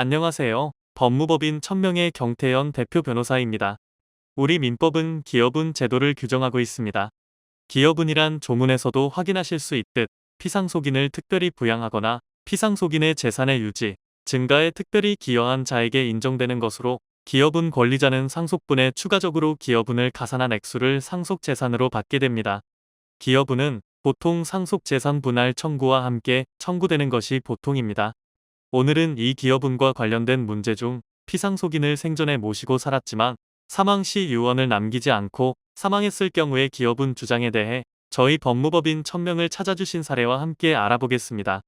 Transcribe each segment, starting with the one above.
안녕하세요. 법무법인 천명의 경태연 대표 변호사입니다. 우리 민법은 기업은 제도를 규정하고 있습니다. 기업은이란 조문에서도 확인하실 수 있듯 피상속인을 특별히 부양하거나 피상속인의 재산의 유지, 증가에 특별히 기여한 자에게 인정되는 것으로 기업은 권리자는 상속분에 추가적으로 기여분을 가산한 액수를 상속재산으로 받게 됩니다. 기여분은 보통 상속재산 분할 청구와 함께 청구되는 것이 보통입니다. 오늘은 이 기여분과 관련된 문제 중 피상속인을 생전에 모시고 살았지만 사망 시 유언을 남기지 않고 사망했을 경우의 기여분 주장에 대해 저희 법무법인 천명을 찾아주신 사례와 함께 알아보겠습니다.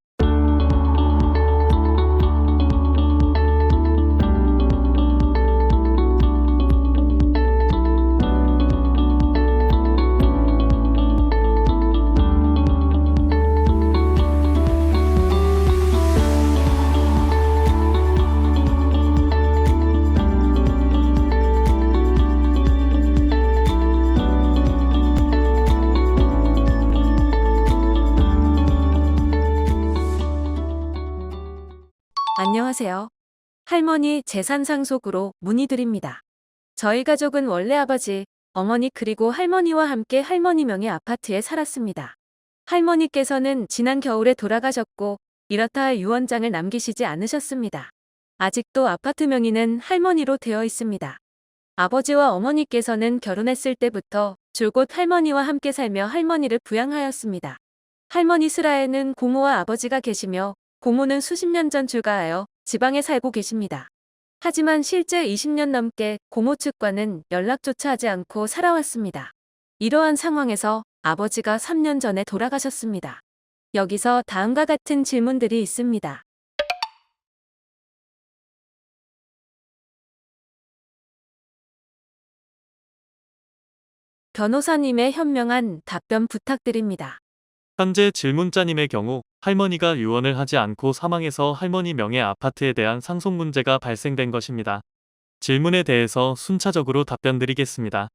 안녕하세요. 할머니 재산 상속으로 문의드립니다. 저희 가족은 원래 아버지, 어머니 그리고 할머니와 함께 할머니 명의 아파트에 살았습니다. 할머니께서는 지난 겨울에 돌아가셨고 이렇다 할 유언장을 남기시지 않으셨습니다. 아직도 아파트 명의는 할머니로 되어 있습니다. 아버지와 어머니께서는 결혼했을 때부터 줄곧 할머니와 함께 살며 할머니를 부양하였습니다. 할머니 슬하에는 고모와 아버지가 계시며 고모는 수십 년 전 출가하여 지방에 살고 계십니다. 하지만 실제 20년 넘게 고모 측과는 연락조차 하지 않고 살아왔습니다. 이러한 상황에서 아버지가 3년 전에 돌아가셨습니다. 여기서 다음과 같은 질문들이 있습니다. 변호사님의 현명한 답변 부탁드립니다. 현재 질문자님의 경우 할머니가 유언을 하지 않고 사망해서 할머니 명의 아파트에 대한 상속 문제가 발생된 것입니다. 질문에 대해서 순차적으로 답변드리겠습니다.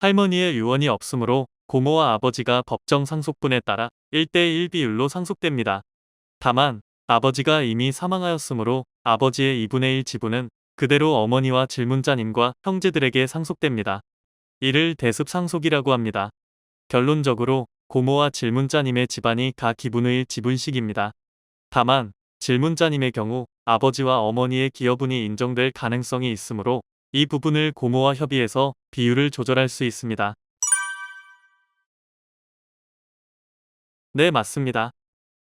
할머니의 유언이 없으므로 고모와 아버지가 법정 상속분에 따라 1대1 비율로 상속됩니다. 다만 아버지가 이미 사망하였으므로 아버지의 2분의 1 지분은 그대로 어머니와 질문자님과 형제들에게 상속됩니다. 이를 대습 상속이라고 합니다. 결론적으로 고모와 질문자님의 집안이 가 기분의 지분식입니다. 다만 질문자님의 경우 아버지와 어머니의 기여분이 인정될 가능성이 있으므로 이 부분을 고모와 협의해서 비율을 조절할 수 있습니다. 네, 맞습니다.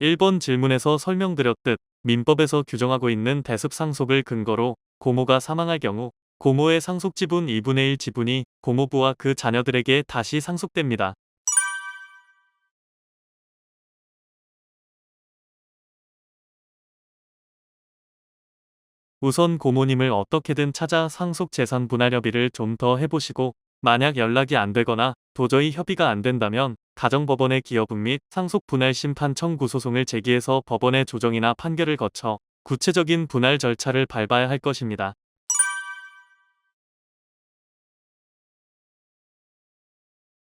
1번 질문에서 설명드렸듯 민법에서 규정하고 있는 대습 상속을 근거로 고모가 사망할 경우 고모의 상속 지분 2분의 1 지분이 고모부와 그 자녀들에게 다시 상속됩니다. 우선 고모님을 어떻게든 찾아 상속 재산 분할 협의를 좀 더 해보시고 만약 연락이 안 되거나 도저히 협의가 안 된다면 가정법원의 기여분 및 상속 분할 심판 청구 소송을 제기해서 법원의 조정이나 판결을 거쳐 구체적인 분할 절차를 밟아야 할 것입니다.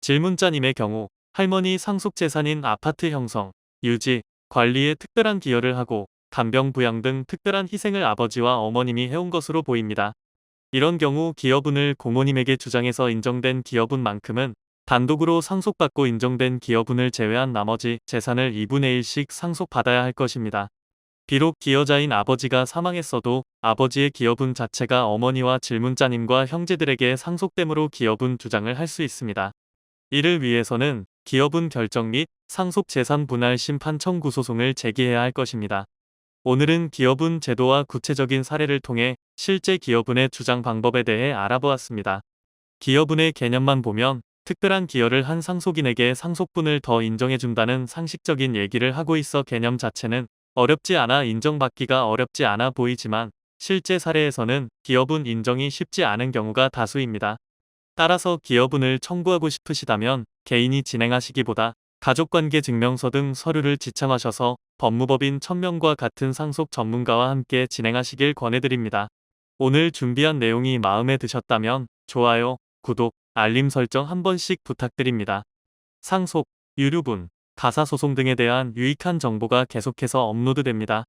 질문자님의 경우 할머니 상속 재산인 아파트 형성, 유지, 관리에 특별한 기여를 하고 간병 부양 등 특별한 희생을 아버지와 어머님이 해온 것으로 보입니다. 이런 경우 기여분을 고모님에게 주장해서 인정된 기여분만큼은 단독으로 상속받고 인정된 기여분을 제외한 나머지 재산을 2분의 1씩 상속받아야 할 것입니다. 비록 기여자인 아버지가 사망했어도 아버지의 기여분 자체가 어머니와 질문자님과 형제들에게 상속됨으로 기여분 주장을 할 수 있습니다. 이를 위해서는 기여분 결정 및 상속 재산 분할 심판 청구 소송을 제기해야 할 것입니다. 오늘은 기여분 제도와 구체적인 사례를 통해 실제 기여분의 주장 방법에 대해 알아보았습니다. 기여분의 개념만 보면 특별한 기여를 한 상속인에게 상속분을 더 인정해준다는 상식적인 얘기를 하고 있어 개념 자체는 어렵지 않아 인정받기가 어렵지 않아 보이지만 실제 사례에서는 기여분 인정이 쉽지 않은 경우가 다수입니다. 따라서 기여분을 청구하고 싶으시다면 개인이 진행하시기보다 가족관계 증명서 등 서류를 지참하셔서 법무법인 천명과 같은 상속 전문가와 함께 진행하시길 권해드립니다. 오늘 준비한 내용이 마음에 드셨다면 좋아요, 구독, 알림 설정 한 번씩 부탁드립니다. 상속, 유류분, 가사소송 등에 대한 유익한 정보가 계속해서 업로드됩니다.